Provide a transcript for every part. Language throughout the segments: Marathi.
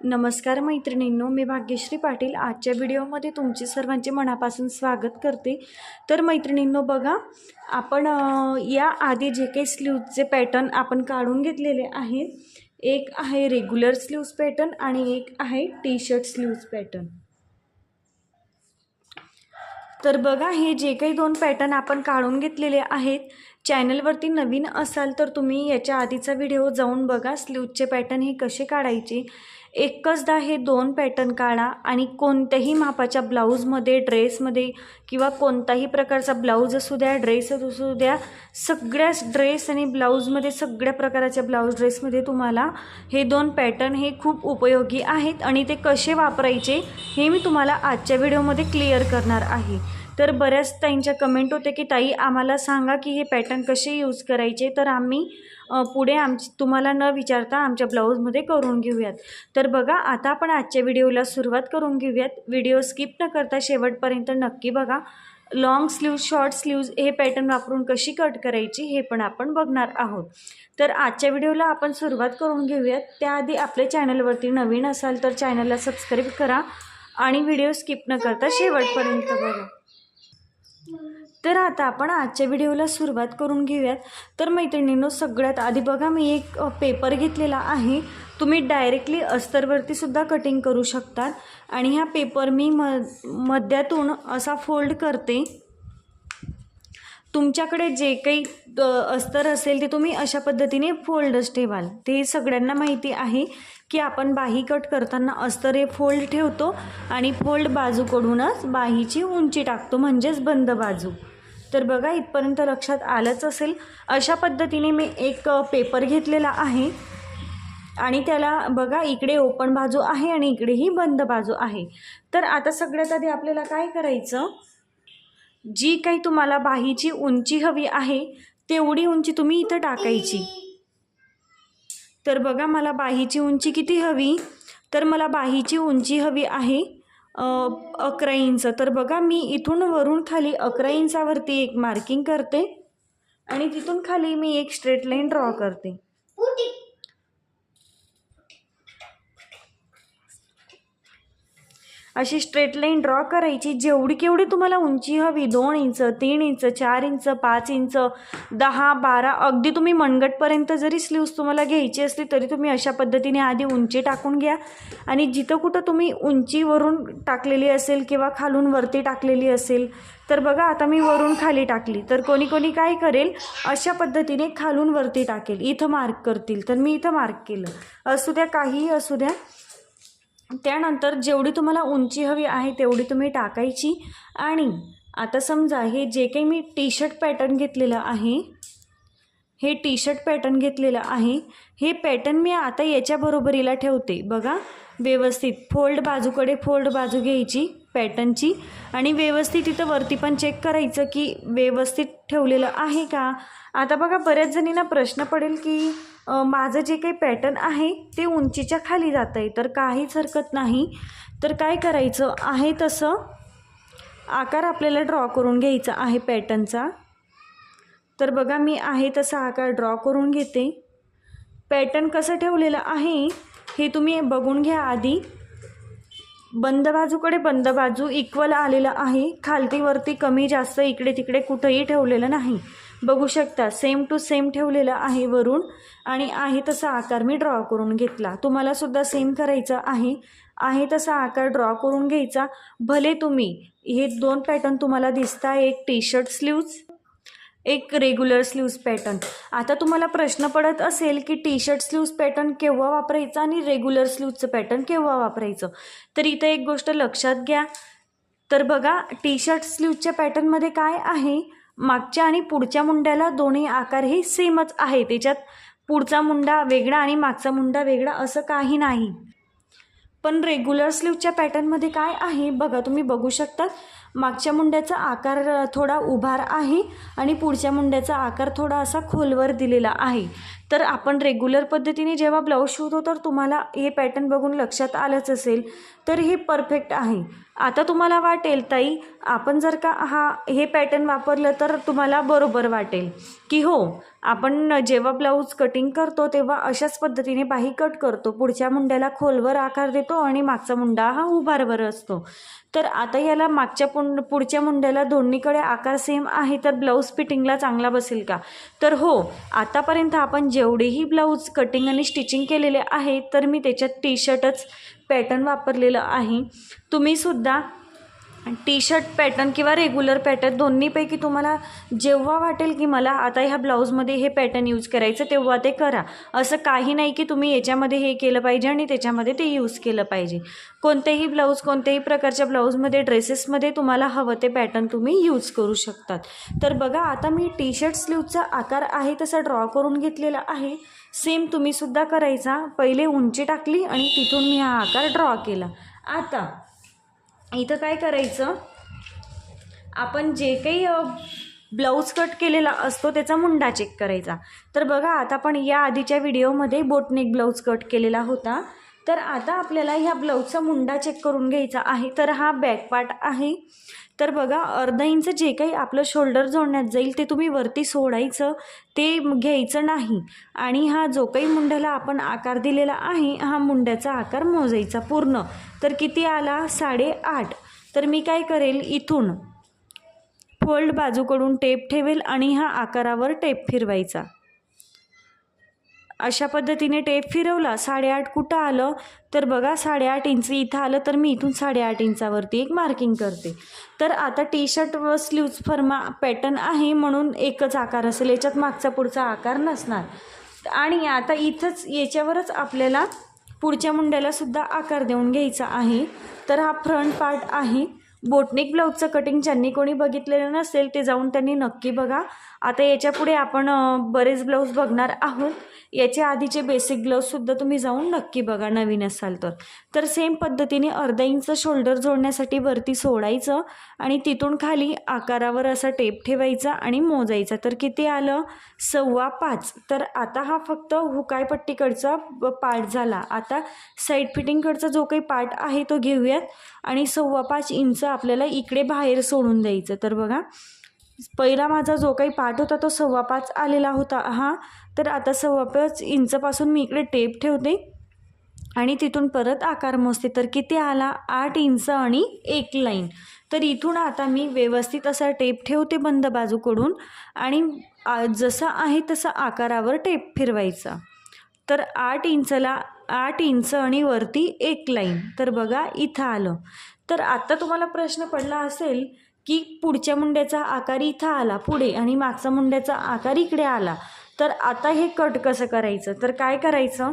नमस्कार मैत्रिणींनो मी भाग्यश्री पाटील. आजच्या व्हिडिओमध्ये तुमचे सर्वांचे मनापासून स्वागत करते. तर मैत्रिणींनो बघा आपण या आधी जे काही स्लीवचे पॅटर्न आपण काढून घेतलेले आहेत एक आहे रेग्युलर स्लीव्ज पॅटर्न आणि एक आहे टी शर्ट स्लीव्ज पॅटर्न तर बघा हे जे काही दोन पॅटर्न आपण काढून घेतलेले आहेत चॅनलवरती नवीन असाल तर तुम्ही याच्या आधीचा व्हिडिओ जाऊन बघा. स्लीवचे पॅटर्न हे कसे काढायचे? एकचदा हे दोन पॅटर्न काढा आणि कोणत्याही मापाच्या ब्लाऊजमध्ये ड्रेसमध्ये किंवा कोणताही प्रकारचा ब्लाऊज असू द्या ड्रेस असू द्या सगळ्याच ड्रेस आणि ब्लाऊजमध्ये सगळ्या प्रकाराच्या ब्लाऊज ड्रेसमध्ये तुम्हाला हे दोन पॅटर्न हे खूप उपयोगी आहेत आणि ते कसे वापरायचे हे मी तुम्हाला आजच्या व्हिडिओमध्ये क्लिअर करणार आहे. तर बऱ्याच ताईंच्या कमेंट होते की ताई आम्हाला सांगा की हे पॅटर्न कसे यूज करायचे? तर आम्ही पुढे आमची तुम्हाला न विचारता आमच्या ब्लाऊजमध्ये करून घेऊयात. तर बघा आता आपण आजच्या व्हिडिओला सुरुवात करून घेऊयात. व्हिडिओ स्किप न करता शेवटपर्यंत नक्की बघा. लॉंग स्लीव्ज शॉर्ट स्लीव्ज हे पॅटर्न वापरून कशी कट करायची हे पण आपण बघणार आहोत. तर आजच्या व्हिडिओला आपण सुरुवात करून घेऊयात. त्याआधी आपल्या चॅनलवरती नवीन असाल तर चॅनलला सबस्क्राईब करा आणि व्हिडिओ स्किप न करता शेवटपर्यंत बघा. तर आता आपण आजच्या व्हिडिओला सुरुवात करून घेऊयात. तर मैत्रिणींनो सगळ्यात आधी बघा मी एक पेपर घेतलेला आहे. तुम्ही डायरेक्टली अस्तरवरतीसुद्धा कटिंग करू शकतात. आणि हा पेपर मी म मध्यातून असा फोल्ड करते. तुमच्याकडे जे काही अस्तर असेल ते तुम्ही अशा पद्धतीने फोल्डच ठेवाल. ते सगळ्यांना माहिती आहे की आपण बाही कट करताना अस्तर हे फोल्ड ठेवतो आणि फोल्ड बाजूकडूनच बाहीची उंची टाकतो म्हणजेच बंद बाजू. तर बघा इथपर्यंत लक्षात आलंच असेल. अशा पद्धतीने मी एक पेपर घेतलेला आहे. आणि त्याला बघा इकडे ओपन बाजू आहे आणि इकडेही बंद बाजू आहे. तर आता सगळ्यात आधी आपल्याला काय करायचं? जी काही तुम्हाला बाहीची उंची हवी आहे तेवढी उंची तुम्ही इथं टाकायची. तर बघा मला बाहीची उंची किती हवी? तर मला बाहीची उंची हवी आहे अकरा इंच. तर बघा मी इथून वरून खाली अकरा इंचावरती एक मार्किंग करते आणि तिथून खाली मी एक स्ट्रेट लाईन ड्रॉ करते. अशी स्ट्रेट लाईन ड्रॉ करायची. जेवढी केवढी तुम्हाला उंची हवी दोन इंच तीन इंच चार इंच पाच इंच दहा बारा अगदी तुम्ही मनगटपर्यंत जरी स्लीव्स तुम्हाला घ्यायची असली तरी तुम्ही अशा पद्धतीने आधी उंची टाकून घ्या. आणि जिथं कुठं तुम्ही उंचीवरून टाकलेली असेल किंवा खालून वरती टाकलेली असेल तर बघा आता मी वरून खाली टाकली. तर कोणी कोणी काय करेल अशा पद्धतीने खालून वरती टाकेल. इथं मार्क करतील. तर मी इथं मार्क केलं. असू द्या काहीही असू द्या. त्यानंतर जेवढी तुम्हाला उंची हवी आहे तेवढी तुम्ही टाकायची. आणि आता समजा हे जे काही मी टी शर्ट पॅटर्न घेतलेलं आहे हे टी शर्ट पॅटर्न घेतलेलं आहे हे पॅटर्न मी आता याच्या बरोबरीला ठेवते. बघा व्यवस्थित. फोल्ड बाजूकडे फोल्ड बाजू घ्यायची पॅटर्नची आणि व्यवस्थित इथं वरती पण चेक करायचं की व्यवस्थित ठेवलेलं आहे का? आता बघा बऱ्याच जणींना प्रश्न पडेल की माझं जे काही पॅटर्न आहे ते उंचीच्या खाली जात आहे तर काहीच हरकत नाही. तर काय करायचं? आहे तसं आकार आपल्याला ड्रॉ करून घ्यायचा आहे पॅटर्नचा. तर बघा मी आहे तसा आकार ड्रॉ करून घेते. पॅटर्न कसं ठेवलेलं आहे हे तुम्ही बघून घ्या आधी. बंद बाजूकडे बंद बाजू इक्वल आलेलं आहे. खालती वरती कमी जास्त इकडे तिकडे कुठंही ठेवलेलं नाही. बघू शकता सेम टू सेम ठेवलेलं आहे वरून आणि आहे तसा आकार मी ड्रॉ करून घेतला. तुम्हाला सुद्धा सेम करायचं आहे. आहे तसा आकार ड्रॉ करून घ्यायचा. भले तुम्ही हे दोन पॅटर्न तुम्हाला दिसता एक टी शर्ट स्लीव्ज एक रेग्युलर स्लीव्ज पॅटर्न आता तुम्हाला प्रश्न पडत असेल की टी शर्ट स्लीव्ज पॅटर्न केव्हा वापरायचं आणि रेग्युलर स्लीव्जचं पॅटर्न केव्हा वापरायचं? तर इथं एक गोष्ट लक्षात घ्या. तर बघा टी शर्ट स्लीव्जच्या पॅटर्नमध्ये काय आहे? मागच्या आणि पुढच्या मुंड्याला दोन्ही आकार हे सेमच आहे त्याच्यात पुढचा मुंडा वेगळा आणि मागचा मुंडा वेगळा असं काही नाही. पण रेग्युलर स्लीवच्या पॅटर्नमध्ये काय आहे? बघा तुम्ही बघू शकतात. मागच्या मुंड्याचा आकार थोडा उभार आहे आणि पुढच्या मुंड्याचा आकार थोडा असा खोलवर दिलेला आहे. तर आपण रेग्युलर पद्धतीने जेव्हा ब्लाऊज शिवतो तर तुम्हाला हे पॅटर्न बघून लक्षात आलंच असेल. तर हे परफेक्ट आहे. आता तुम्हाला वाटेल ताई आपण जर का हा हे पॅटर्न वापरलं तर तुम्हाला बरोबर वाटेल. की हो आपण जेव्हा ब्लाऊज कटिंग करतो तेव्हा अशाच पद्धतीने बाही कट करतो. पुढच्या मुंड्याला खोलवर आकार देतो आणि मागचा मुंडा हा उभारवर असतो. तर आता याला मागच्या पुंड पुढच्या मुंड्याला दोन्हीकडे आकार सेम आहे तर ब्लाऊज फिटिंगला चांगला बसेल का? तर हो आतापर्यंत आपण जेवढेही ब्लाऊज कटिंग आणि स्टिचिंग केलेले आहे तर मी त्याच्यात टी शर्टच पॅटर्न वापरलेलं आहे. तुम्हीसुद्धा टी शर्ट पॅटर्न किंवा रेग्युलर पॅटर्न दोन्हीपैकी तुम्हाला जेव्हा वाटेल की मला आता ह्या ब्लाऊजमध्ये हे पॅटर्न यूज करायचं तेव्हा ते करा. असं काही नाही की तुम्ही याच्यामध्ये हे केलं पाहिजे आणि त्याच्यामध्ये ते यूज केलं पाहिजे. कोणतेही ब्लाऊज कोणत्याही प्रकारच्या ब्लाऊजमध्ये ड्रेसेसमध्ये तुम्हाला हवं ते पॅटर्न तुम्ही यूज करू शकतात. तर बघा आता मी टी शर्ट स्लीवचा आकार आहे तसा ड्रॉ करून घेतलेला आहे. सेम तुम्हीसुद्धा करायचा. पहिले उंची टाकली आणि तिथून मी हा आकार ड्रॉ केला. आता इथं काय करायचं? आपण जे काही ब्लाऊज कट केलेला असतो त्याचा मुंडा चेक करायचा. तर बघा आता आपण या आधीच्या व्हिडिओमध्ये बोटनेक ब्लाऊज कट केलेला होता. तर आता आपल्याला ह्या ब्लाऊजचा मुंडा चेक करून घ्यायचा आहे. तर हा बॅक पार्ट आहे. तर बघा अर्धा इंच जे काही आपलं शोल्डर जोडण्यात जाईल ते तुम्ही वरती सोडायचं ते घ्यायचं नाही. आणि हा जो काही मुंड्याला आपण आकार दिलेला आहे हा मुंड्याचा आकार मोजायचा पूर्ण. तर किती आला? साडेआठ. तर मी काय करेल? इथून फोल्ड बाजूकडून टेप ठेवेल आणि हा आकारावर टेप फिरवायचा. अशा पद्धतीने टेप फिरवला. साडेआठ कुठं आलं? तर बघा साडेआठ इंच इथं आलं तर मी इथून साडेआठ इंचावरती एक मार्किंग करते. तर आता टी शर्ट व स्लीव्ज फर्मा पॅटर्न आहे म्हणून एकच आकार असेल. याच्यात मागचा पुढचा आकार नसणार. आणि आता इथंच याच्यावरच आपल्याला पुढच्या मुंड्याला सुद्धा आकार देऊन घ्यायचा आहे. तर हा फ्रंट पार्ट आहे. बोटनिक ब्लाऊजचं कटिंग ज्यांनी कोणी बघितलेलं नसेल ते जाऊन त्यांनी नक्की बघा. आता याच्यापुढे आपण बरेच ब्लाऊज बघणार आहोत. याच्या आधीचे बेसिक ब्लाऊजसुद्धा तुम्ही जाऊन नक्की बघा नवीन असाल तर. तर सेम पद्धतीने अर्धा इंच शोल्डर जोडण्यासाठी वरती सोडायचं आणि तिथून खाली आकारावर असा टेप ठेवायचा आणि मोजायचा. तर किती आलं? सव्वा पाच. तर आता हा फक्त हुकायपट्टीकडचा ब- पार्ट झाला. आता साईड फिटिंगकडचा जो काही पार्ट आहे तो घेऊयात. आणि सव्वा पाच इंच आपल्याला इकडे बाहेर सोडून द्यायचं. तर बघा पहिला माझा जो काही पाठ होता तो सव्वा पाच आलेला होता. हा तर आता सव्वा पाच इंचपासून मी इकडे टेप ठेवते आणि तिथून परत आकार मोजते. तर किती आला? आठ इंच आणि एक लाईन. तर इथून आता मी व्यवस्थित असा टेप ठेवते बंद बाजूकडून आणि जसा आहे तसा आकारावर टेप फिरवायचा. तर आठ इंचला आठ इंच आणि वरती एक लाईन. तर बघा इथं आलं. तर आता तुम्हाला प्रश्न पडला असेल की पुढच्या मुंड्याचा आकार इथं आला पुढे आणि मागचा मुंड्याचा आकार इकडे आला. तर आता हे कट कसं करायचं? तर काय करायचं?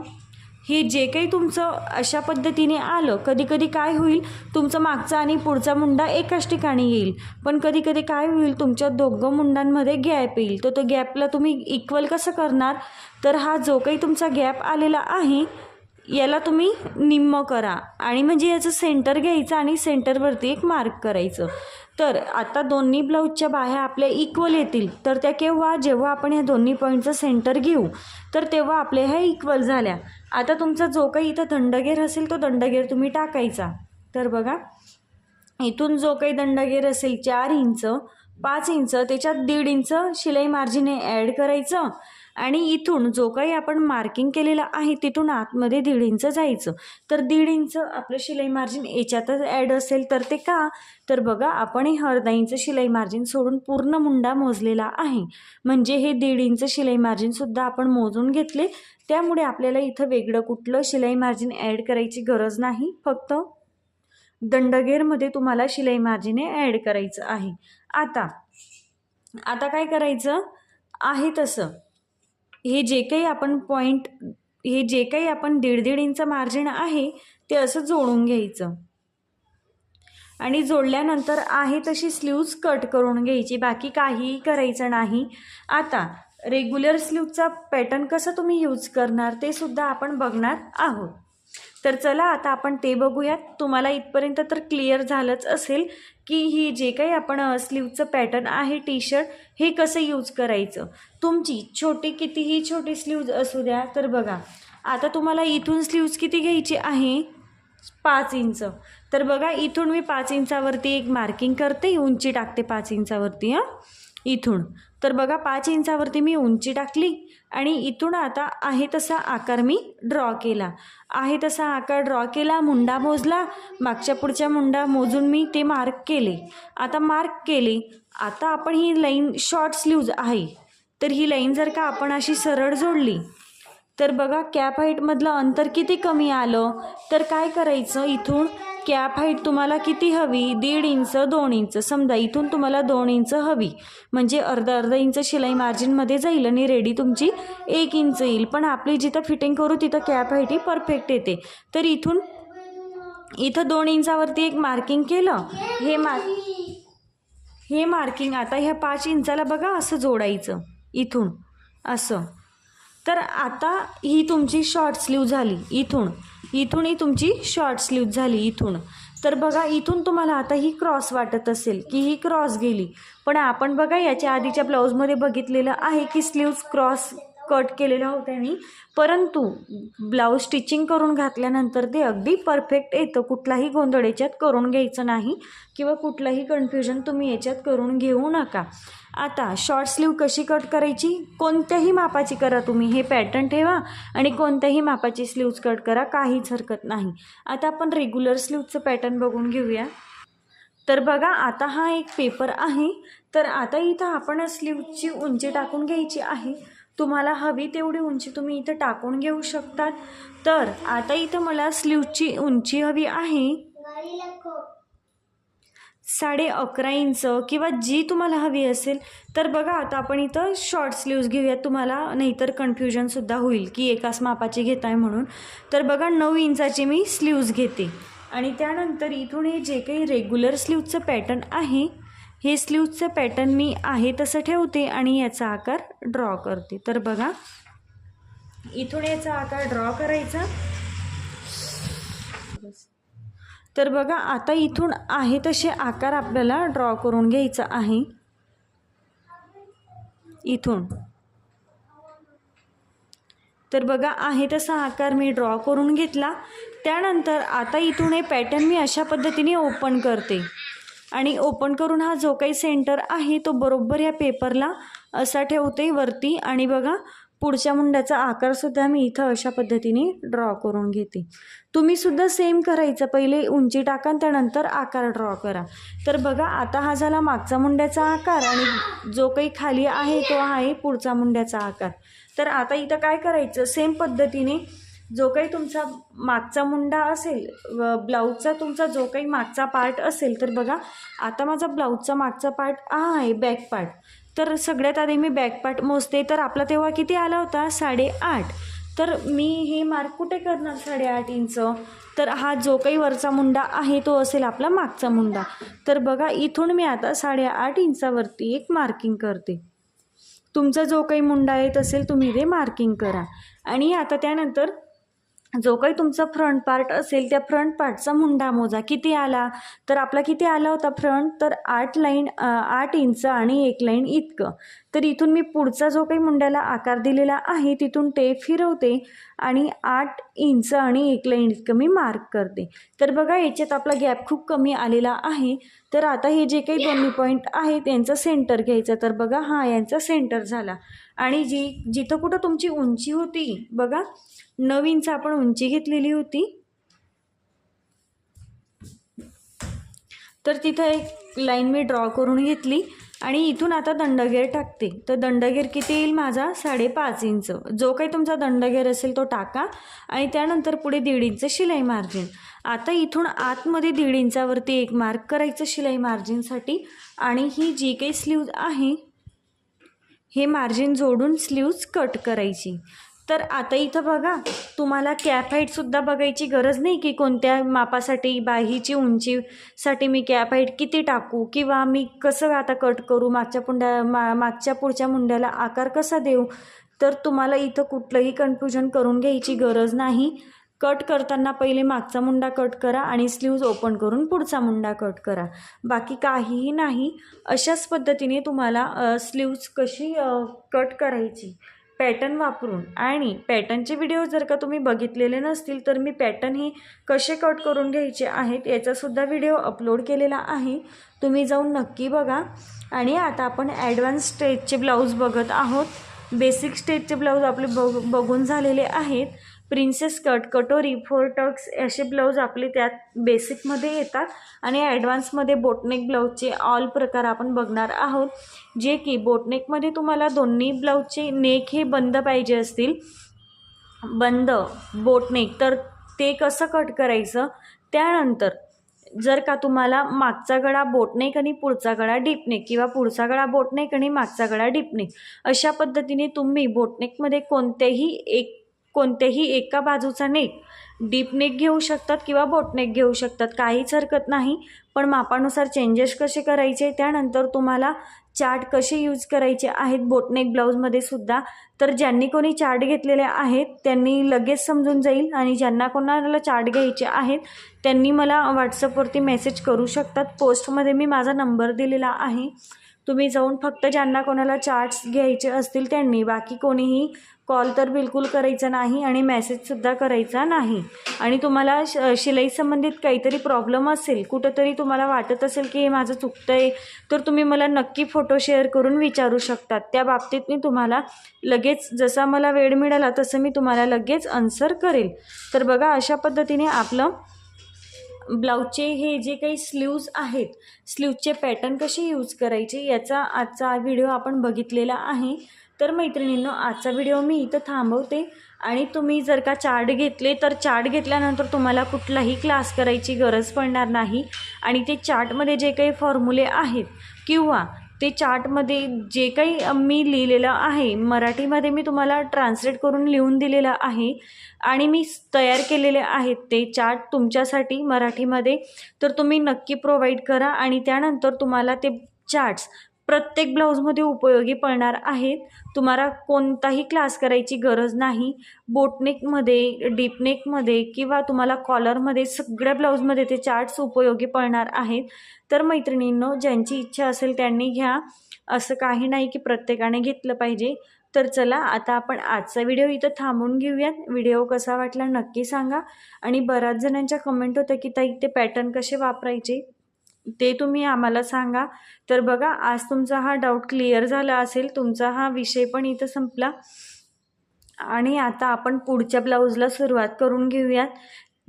हे जे काही तुमचं अशा पद्धतीने आलं कधीकधी काय होईल? तुमचं मागचा आणि पुढचा मुंडा एकाच ठिकाणी येईल. पण कधी कधी काय होईल? तुमच्या दोघं मुंडांमध्ये गॅप येईल. तर तो गॅपला तुम्ही इक्वल कसं करणार? तर हा जो काही तुमचा गॅप आलेला आहे याला तुम्ही निम्म करा. आणि म्हणजे याचं सेंटर घ्यायचं आणि सेंटरवरती एक मार्क करायचं. तर आता दोन्ही ब्लाऊजच्या बाह्या आपल्या इक्वल येतील. तर त्या केव्हा? जेव्हा आपण ह्या दोन्ही पॉईंटचं सेंटर घेऊ तर तेव्हा आपल्या ह्या इक्वल झाल्या. आता तुमचा जो काही इथं दंडगेर असेल तो दंडगेर तुम्ही टाकायचा. तर बघा इथून जो काही दंडगेर असेल चार इंच पाच इंच त्याच्यात दीड इंच शिलाई मार्जिने ॲड करायचं आणि इथून जो काही आपण मार्किंग केलेलं आहे तिथून आतमध्ये दीड इंच जायचं. तर दीड इंच आपलं शिलाई मार्जिन याच्यातच ॲड असेल तर ते का? तर बघा आपण हे अर्धा इंच शिलाई मार्जिन सोडून पूर्ण मुंडा मोजलेला आहे. म्हणजे हे दीड इंच शिलाई मार्जिनसुद्धा आपण मोजून घेतले. त्यामुळे आपल्याला इथं वेगळं कुठलं शिलाई मार्जिन ॲड करायची गरज नाही. फक्त दंडगेरमध्ये तुम्हाला शिलाई मार्जिने ॲड करायचं आहे. आता. आता काय करायचं? आहे तसं. हे जे काही आपण पॉईंट हे जे काही आपण दीड दीड इंच मार्जिन आहे ते असं जोडून घ्यायचं. आणि जोडल्यानंतर आहे तशी स्लीव्ज कट करून घ्यायची. बाकी काहीही करायचं नाही. आता रेग्युलर स्लीवचा पॅटर्न कसं तुम्ही यूज करणार ते सुद्धा आपण बघणार आहोत. तर चला आता आपण ते बघूयात. तुम्हाला इथपर्यंत तर क्लिअर झालंच असेल की ही जे काही आपण स्लीवचं पॅटर्न आहे टी शर्ट हे कसं यूज करायचं? तुमची छोटी कितीही छोटी स्लीव्ज असू द्या तर बघा. आता तुम्हाला इथून स्लीव्ज किती घ्यायची आहे? पाच इंच. तर बघा इथून मी पाच इंचावरती एक मार्किंग करते उंची टाकते पाच इंचावरती हां. इथून. तर बघा पाच इंचावरती मी उंची टाकली आणि इथून आता आहे तसा आकार मी ड्रॉ केला. आहे तसा आकार ड्रॉ केला मुंडा मोजला मागच्या पुढच्या मुंडा मोजून मी ते मार्क केले. आता मार्क केले. आता आपण ही लाईन शॉर्ट स्लीव्ज आहे. तर ही लाईन जर का आपण अशी सरळ जोडली तर बघा कॅप हाईटमधलं अंतर किती कमी आलं? तर काय करायचं इथून? कॅप हाईट तुम्हाला किती हवी? दीड इंच दोन इंच. समजा इथून तुम्हाला दोन इंच हवी. म्हणजे अर्धा अर्धा इंच शिलाई मार्जिनमध्ये जाईल आणि रेडी तुमची एक इंच येईल. पण आपली जिथं फिटिंग करू तिथं कॅप हाईट ही परफेक्ट येते. तर इथून इथं दोन इंचावरती एक मार्किंग केलं. हे मार हे मार्किंग आता ह्या पाच इंचाला बघा असं जोडायचं. इथून असं. तर आता ही तुमची शॉर्ट स्लीव झाली इथून. इथून ही तुमची शॉर्ट स्लीव झाली इथून. तर बघा इथून तुम्हाला आता ही क्रॉस वाटत असेल की ही क्रॉस गेली. पण आपण बघा याच्या आधीच्या ब्लाऊजमध्ये बघितलेलं आहे की स्लीव्ज क्रॉस कट केलेल्या होत्या मी परंतु ब्लाऊज स्टिचिंग करून घातल्यानंतर ते अगदी परफेक्ट येतं. कुठलाही गोंधळ याच्यात करून घ्यायचं नाही किंवा कुठलंही कन्फ्युजन तुम्ही याच्यात करून घेऊ नका. आता शॉर्ट स्लीव कशी कट करायची? कोणत्याही मापाची करा तुम्ही. हे पॅटर्न ठेवा आणि कोणत्याही मापाची स्लीव्ज कट करा. काहीच हरकत नाही. आता आपण रेग्युलर स्लीवचं पॅटर्न बघून घेऊया. तर बघा आता हा एक पेपर आहे. तर आता इथं आपण स्लीवची उंची टाकून घ्यायची आहे. तुम्हाला हवी तेवढी उंची तुम्ही इथं टाकून घेऊ शकतात. तर आता इथं मला स्लीवची उंची हवी आहे. साडे अकरा इंच किंवा जी तुम्हाला हवी असेल तर बघा आता आपण इथं शॉर्ट स्लीव्ज घेऊयात तुम्हाला नाहीतर कन्फ्युजनसुद्धा होईल की एकाच मापाची घेत आहे म्हणून. तर बघा नऊ इंचाची मी स्लीव्ज घेते. आणि त्यानंतर इथून हे जे काही रेग्युलर स्लीवचं पॅटर्न आहे हे स्लीवचं पॅटर्न मी आहे तसं ठेवते आणि याचा आकार ड्रॉ करते. तर बघा इथून याचा आकार ड्रॉ करायचा. तर बघा आता इथून आहे तसे आकार आपल्याला ड्रॉ करून घ्यायचा आहे. इथून. तर बघा आहे तसा आकार मी ड्रॉ करून घेतला. त्यानंतर आता इथून हे पॅटर्न मी अशा पद्धतीने ओपन करते. आणि ओपन करून हा जो काही सेंटर आहे तो बरोबर या पेपरला असा ठेवते वरती. आणि बघा पुढच्या मुंड्याचा आकारसुद्धा मी इथं अशा पद्धतीने ड्रॉ करून घेते. तुम्हीसुद्धा सेम करायचं. पहिले उंची टाका त्यानंतर आकार ड्रॉ करा. तर बघा आता हा झाला मागचा मुंड्याचा आकार आणि जो काही खाली आहे तो आहे पुढचा मुंड्याचा आकार. तर आता इथं काय करायचं? सेम पद्धतीने जो काही तुमचा मागचा मुंडा असेल व ब्लाऊजचा तुमचा जो काही मागचा पार्ट असेल तर बघा आता माझा ब्लाऊजचा मागचा पार्ट हा आहे बॅक पार्ट तर सगळ्यात आधी मी बॅक मोजते. तर आपला तेव्हा किती आला होता? साडेआठ. तर मी हे मार्क कुठे करणार साडेआठ इंच? तर हा जो काही वरचा मुंडा आहे तो असेल आपला मागचा मुंडा. तर बघा इथून मी आता साडेआठ इंचावरती एक मार्किंग करते. तुमचा जो काही मुंडा येत असेल तुम्ही ते मार्किंग करा. आणि आता त्यानंतर जो काही तुमचा फ्रंट पार्ट असेल त्या फ्रंट पार्टचा मुंडा मोजा. किती आला? तर आपला किती आला होता फ्रंट तर आठ लाईन आठ इंच आणि एक लाईन इतकं. तर इथून मी पुढचा जो काही मुंड्याला आकार दिलेला आहे तिथून टेप फिरवते आणि आठ इंच आणि एक लाईन इतकं मी मार्क करते. तर बघा याच्यात आपला गॅप खूप कमी आलेला आहे. तर आता हे जे काही दोन्ही पॉईंट आहेत यांचं सेंटर घ्यायचं. तर बघा हा यांचा सेंटर झाला. आणि जी जिथं कुठं तुमची उंची होती बघा नऊ इंच आपण उंची घेतलेली होती. तर तिथं एक लाईन मी ड्रॉ करून घेतली आणि इथून आता दंडगेर टाकते. तर दंडगेर किती येईल माझा? साडेपाच इंच. जो काही तुमचा दंडगेर असेल तो टाका आणि त्यानंतर पुढे दीड इंच शिलाई मार्जिन. आता इथून आतमध्ये दीड इंचावरती एक मार्क करायचं शिलाई मार्जिनसाठी. आणि ही जी काही स्लीव्ज आहे हे मार्जिन जोडून स्लीव्ज कट करायची. तर आता इथं बघा तुम्हाला कॅप हाईटसुद्धा बघायची गरज नाही की कोणत्या मापासाठी बाहीची उंचीसाठी मी कॅप हाईट किती टाकू किंवा मी कसं आता कट करू मागच्या पुंड्या मा मागच्या पुढच्या मुंड्याला आकार कसा देऊ? तर तुम्हाला इथं कुठलंही कन्फ्युजन करून घ्यायची गरज नाही. कट करताना पहिले मागचा मुंडा कट करा आणि स्लीव्ज ओपन करून पुढचा मुंडा कट करा. बाकी काहीही नाही. अशाच पद्धतीने तुम्हाला स्लीव्ज कशी कट करायची पॅटर्न वापरून आणि पॅटर्नचे व्हिडिओ जर का तुम्ही बघितलेले नसतील तर मी पॅटर्न हे कसे कट करून घ्यायचे आहेत याचासुद्धा व्हिडिओ अपलोड केलेला आहे. तुम्ही जाऊन नक्की बघा. आणि आता आपण ॲडव्हान्स स्टेजचे ब्लाऊज बघत आहोत. बेसिक स्टेजचे ब्लाऊज आपले बघ बघून झालेले आहेत. प्रिन्सेस कट कटोरी फोर टक्स असे ब्लाऊज आपले त्यात बेसिकमध्ये येतात आणि ॲडव्हान्समध्ये बोटनेक ब्लाऊजचे ऑल प्रकार आपण बघणार आहोत जे की बोटनेकमध्ये तुम्हाला दोन्ही ब्लाऊजचे नेक हे बंद पाहिजे असतील. बंद बोटनेक तर ते कसं कट करायचं? त्यानंतर जर का तुम्हाला मागचा गळा बोटनेक आणि पुढचा गळा डीपनेक किंवा पुढचा गळा बोटनेक आणि मागचा गळा डीपनेक अशा पद्धतीने तुम्ही बोटनेकमध्ये कोणत्याही एक कोणत्याही एका बाजूचा नेक डीप नेक घेऊ शकतात किंवा बोटनेक घेऊ शकतात. काहीच हरकत नाही पण मापानुसार चेंजेस कसे करायचे त्यानंतर तुम्हाला चार्ट कसे यूज करायचे आहेत बोटनेक ब्लाऊजमध्ये सुद्धा. तर ज्यांनी कोणी चार्ट घेतलेले आहेत त्यांनी लगेच समजून जाईल आणि ज्यांना कोणाला चार्ट घ्यायचे आहेत त्यांनी मला व्हॉट्सअपवरती मेसेज करू शकतात. पोस्टमध्ये मी माझा नंबर दिलेला आहे. तुम्ही जाऊन फक्त ज्यांना कोणाला चार्ट्स घ्यायचे असतील त्यांनी बाकी कोणीही कॉल तर बिलकुल करायचा नाही आणि मेसेजसुद्धा करायचा नाही. आणि तुम्हाला श शिलाई संबंधित काहीतरी प्रॉब्लेम असेल कुठंतरी तुम्हाला वाटत असेल की हे माझं चुकतं आहे तर तुम्ही मला नक्की फोटो शेअर करून विचारू शकतात. त्या बाबतीत मी तुम्हाला लगेच जसा मला वेळ मिळाला तसं मी तुम्हाला लगेच आन्सर करेल. तर बघा अशा पद्धतीने आपलं ब्लाऊजचे हे जे काही स्लीव्ज आहेत स्लीवचे पॅटर्न कसे यूज करायचे याचा आजचा व्हिडिओ आपण बघितलेला आहे. तर मैत्रिणींनो आजचा व्हिडिओ मी इथं थांबवते आणि तुम्ही जर का चार्ट घेतले तर चार्ट घेतल्यानंतर तुम्हाला कुठलाही क्लास करायची गरज पडणार नाही. आणि ते चार्टमध्ये जे काही फॉर्म्युले आहेत किंवा ते चार्टमध्ये जे काही मी लिहिलेलं आहे मराठीमध्ये मी तुम्हाला ट्रान्सलेट करून लिहून दिलेलं आहे आणि मी तयार केलेले आहेत ते चार्ट तुमच्यासाठी मराठीमध्ये. तर तुम्ही नक्की प्रोव्हाइड करा आणि त्यानंतर तुम्हाला ते चार्ट्स प्रत्येक ब्लाऊजमध्ये उपयोगी पडणार आहेत. तुम्हाला कोणताही क्लास करायची गरज नाही. बोटनेकमध्ये डीपनेकमध्ये किंवा तुम्हाला कॉलरमध्ये सगळ्या ब्लाऊजमध्ये ते चार्ट्स उपयोगी पडणार आहेत. तर मैत्रिणींनो ज्यांची इच्छा असेल त्यांनी घ्या. असं काही नाही की प्रत्येकाने घेतलं पाहिजे. तर चला आता आपण आजचा व्हिडिओ इथं थांबून घेऊयात. व्हिडिओ कसा वाटला नक्की सांगा. आणि बऱ्याच जणांच्या कमेंट होत्या की ताई ते पॅटर्न कसे वापरायचे? ते तुम्ही आम्हाला सांगा. तर बघा आज तुमचा हा डाऊट क्लिअर झाला असेल तुमचा हा विषय पण इथं संपला. आणि आता आपण पुढच्या ब्लाऊजला सुरुवात करून घेऊयात.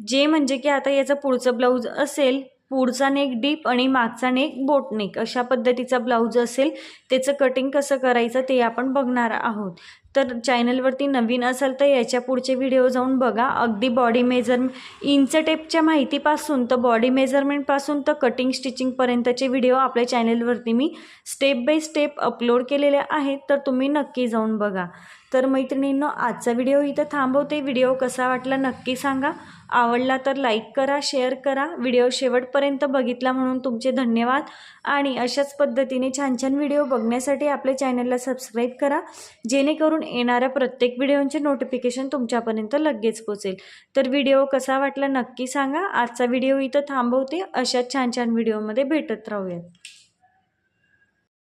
जे म्हणजे की आता याचं पुढचं ब्लाऊज असेल पुढचा नेक डीप आणि मागचा नेक बोट नेक अशा पद्धतीचा ब्लाऊज असेल त्याचं कटिंग कसं करायचं ते आपण बघणार आहोत. तर चॅनलवरती नवीन असाल तर याच्या पुढचे व्हिडिओ जाऊन बघा. अगदी बॉडी मेजर इंच टेपच्या माहितीपासून तर बॉडी मेजरमेंटपासून तर कटिंग स्टिचिंगपर्यंतचे व्हिडिओ आपल्या चॅनलवरती मी स्टेप बाय स्टेप अपलोड केलेले आहेत. तर तुम्ही नक्की जाऊन बघा. तर मैत्रिणींनो आजचा व्हिडिओ इथं थांबवते. व्हिडिओ कसा वाटला नक्की सांगा. आवडला तर लाईक करा शेअर करा. व्हिडिओ शेवटपर्यंत बघितला म्हणून तुमचे धन्यवाद. आणि अशाच पद्धतीने छान छान व्हिडिओ बघण्यासाठी आपल्या चॅनलला सबस्क्राईब करा. जेणेकरून येणाऱ्या प्रत्येक व्हिडिओचे नोटिफिकेशन तुमच्यापर्यंत लगेच पोचेल तर व्हिडिओ कसा वाटला नक्की सांगा. आजचा व्हिडिओ इथं थांबवते. अशा छान छान व्हिडिओमध्ये भेटत राहूयात.